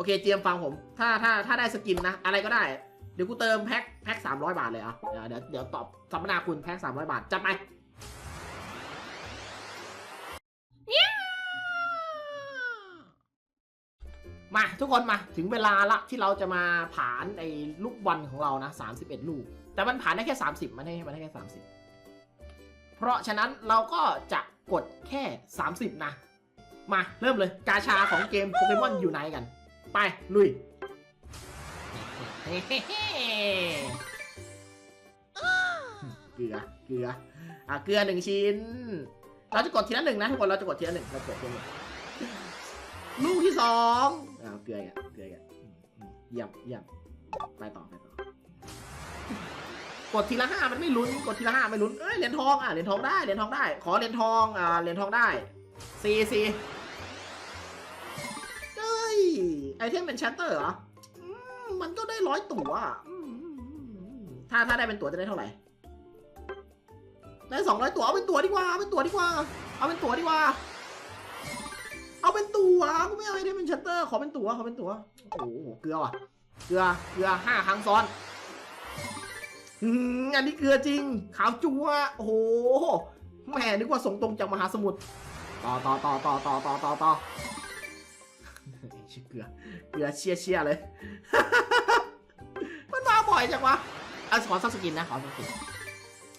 โอเคเตรียมฟังผม ถ้าถ้าถ้าได้สกินนะ อะไรก็ได้ เดี๋ยวกูเติมแพ็คแพ็คสามร้อยบาทเลยอะเดี๋ยวเดี๋ยวเดี๋ยวตอบสัมมนาคุณแพ็คสามร้อยบาทจัดไปมาทุกคนมาถึงเวลาละที่เราจะมาผ่านไอ้ลูกบอลของเรานะ31 ลูก แต่มันผ่านได้แค่ 30 มันได้มันได้แค่ 30 เพราะฉะนั้นเราก็จะกดแค่ 30 นะ มาเริ่มเลยกาชาของเกมโปเกมอนอยู่ไหนกัน ไป ลุยเกลือเกลืออะเกลือหนึ่งชิ้น เราจะกดทีละหนึ่งนะทุกคนเราจะกดทีละหนึ่งเรากดทีละหนึ่งลูกที่สองอ่าเกลืออะเกลืออะเยี่ยมเยี่ยมไปต่อไปต่อกดทีละห้ามันไม่ลุ้นกดทีละห้าไม่ลุ้นเอ้ยเหรียญทองอะเหรียญทองได้เหรียญทองได้ ขอเหรียญทองอ่าเหรียญทองได้ซีซี ไอเทมเป็นแชตเตอร์เหรอมันก็ได้ร้อยตัวถ้าถ้าได้เป็นตัวจะได้เท่าไหร่ ได้สองร้อยตัวเอาเป็นตัวดีกว่า เอาเป็นตัวดีกว่า เอาเป็นตัวดีกว่า เอาเป็นตัวกูไม่เอาไอเทมเป็นชัตเตอร์ ขอเป็นตัวขอเป็นตัวโอ้โห เกลือว่ะ เกลือ เกลือห้าครั้งซ้อนอันนี้เกลือจริง ขาวจัวโอ้โห แม่นึกว่าส่งตรงจากมหาสมุทร ต่อต่อต่อต่อต่อต่อต่อ ชื่อเกลือ เกลือเชี่ยเชี่ยเลย มันมาบ่อยจังวะอะขอสักสกินนะขอสักสกิน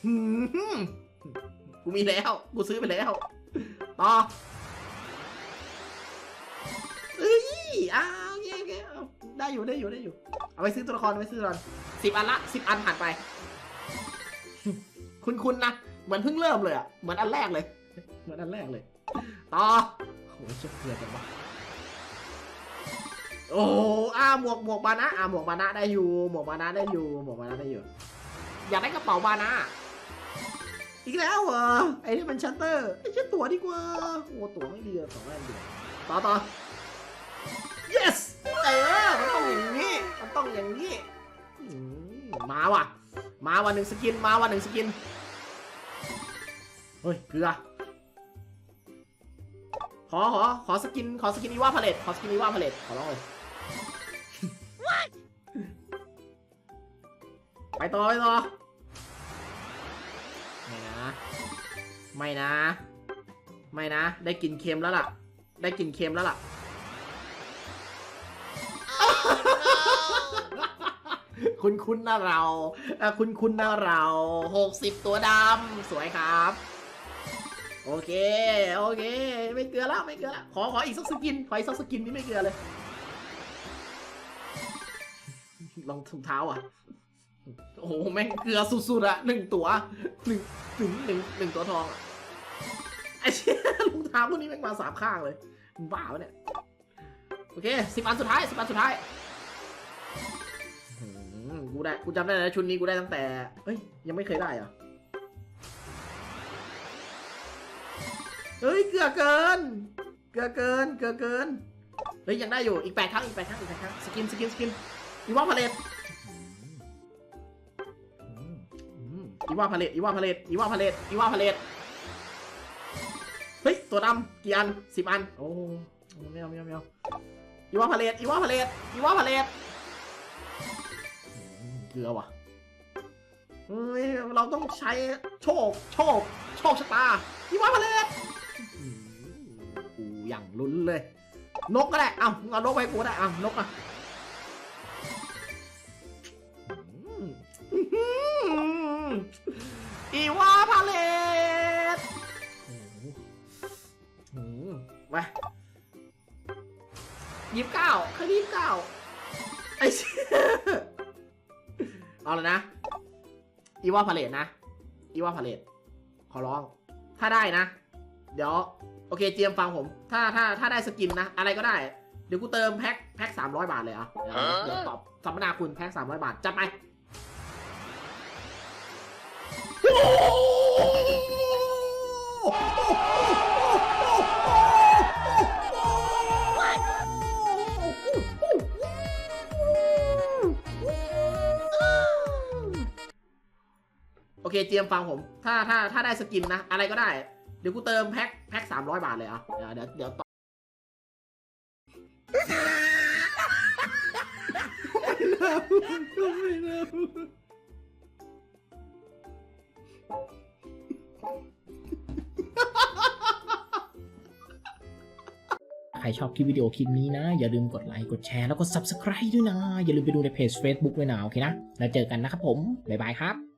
หืมกูมีแล้ว กูซื้อไปแล้ว ต่อเอ้ยอ้าวโอเคโอเคเอาได้อยู่ได้อยู่ได้อยู่ เอาไปซื้อตัวละครไปซื้อตัวละครสิบอันละสิบอันผ่านไป คุณคุณนะ เหมือนเพิ่งเริ่มเลยอะ เหมือนอันแรกเลย เหมือนอันแรกเลย ต่อโอ้ยเชื่อเกลือจังวะ โอ้อาหมวกหมวกบานะอ่าหมวกบานะได้อยู่ หมวกบานะได้อยู่ หมวกบานะได้อยู่ อยากได้กระเป๋าบานะ อีกแล้วเหรอ ไอ้นี่มันชัตเตอร์ไอ้เช็ดตั๋วดีกว่า โอ้ตั๋วไม่ดีสองอันเดียวต่อต่อ yes เออ มันต้องอย่างนี้ มันต้องอย่างนี้มมาว่ะ มาวันหนึ่งสกิน มาวันหนึ่งสกิน เฮ้ยเกลือขอขอขอสกิน ขอสกินอีว่าพาเลตขอสกินอีว่าพาเลตขอร้องเลย ต่อไปต่อ ไม่นะ ไม่นะ ไม่นะ ได้กลินเค็มแล้วล่ะ ได้กลินเค็มแล้วล่ะ คุณคุณนะเราเอ่อคุณคุณนะเราหกสิบตัวดำสวยครับ โอเค โอเค ไม่เกลือแล้วไม่เกลือแล้วขอขออีกสักสกิน ขออีกสักสกินนี่ไม่เกลือเลยลองถุงเท้าอะ โอ้โหแม่งเกลือสุดๆอะหนึ่งตัวหนึ่งถึงหนึ่งหนึ่งตัวทองอะไอ้เชี่ยรองเท้าพวกนี้แม่งมาสามข้างเลยมึงบ้าปะเนี่ยโอเคสิบอันสุดท้ายสิบอันสุดท้ายกูได้กูจำได้นะชุดนี้กูได้ตั้งแต่เฮ้ยยังไม่เคยได้เหรอเฮ้ยเกลือเกิน เกลือเกินเกลือเกินเฮ้ยยังได้อยู่อีกแปดครั้งอีกแปดครั้งอีกแปดครั้งสกินสกินสกินอีว่าพาเลต อีว่าพาเลตอีว่าพาเลตอีว่าพาเลตอีว่าพาเลตเฮ้ย ตัวดำกี่อันสิบอัน โอ้ไม่เอาไม่เอาไม่เอาอีว่าพาเลตอีว่าพาเลตอีว่าพาเลตเกลือว่ะเฮ้ยเราต้องใช้โชค โชค โชคชะตาอีว่าพาเลตกูอย่างลุ้นเลย นกก็ได้ เอามึงเอานกไปกูได้ เอานกอะ อืมอีวาพาเลตไปยี่สิบเก้าครั้งที่ยี่สิบเก้าไอ้เชี่ยเอาเลยนะ อีวาพาเลตนะ อีวาพาเลตขอร้อง ถ้าได้นะ เดี๋ยว โอเคเตรียมฟังผม ถ้าถ้าถ้าได้สกินนะ อะไรก็ได้ เดี๋ยวกูเติมแพ็คแพ็คสามร้อยบาทเลยอะเดี๋ยวเดี๋ยวตอบสัมมนาคุณแพ็คสามร้อยบาท จัดไป โอเคเตรียมฟังผม ถ้าถ้าถ้าได้สกินนะ อะไรก็ได้ เดี๋ยวกูเติมแพ็คแพ็คสามร้อยบาทเลยอะ เดี๋ยวเดี๋ยวต่อไม่นะใครชอบคลิปวิดีโอคลิปนี้นะ อย่าลืมกดไลค์กดแชร์แล้วก็ Subscribe ด้วยนะ อย่าลืมไปดูในเพจ Facebook ด้วยนะ โอเคนะ แล้วเจอกันนะครับผม บ๊ายบายครับ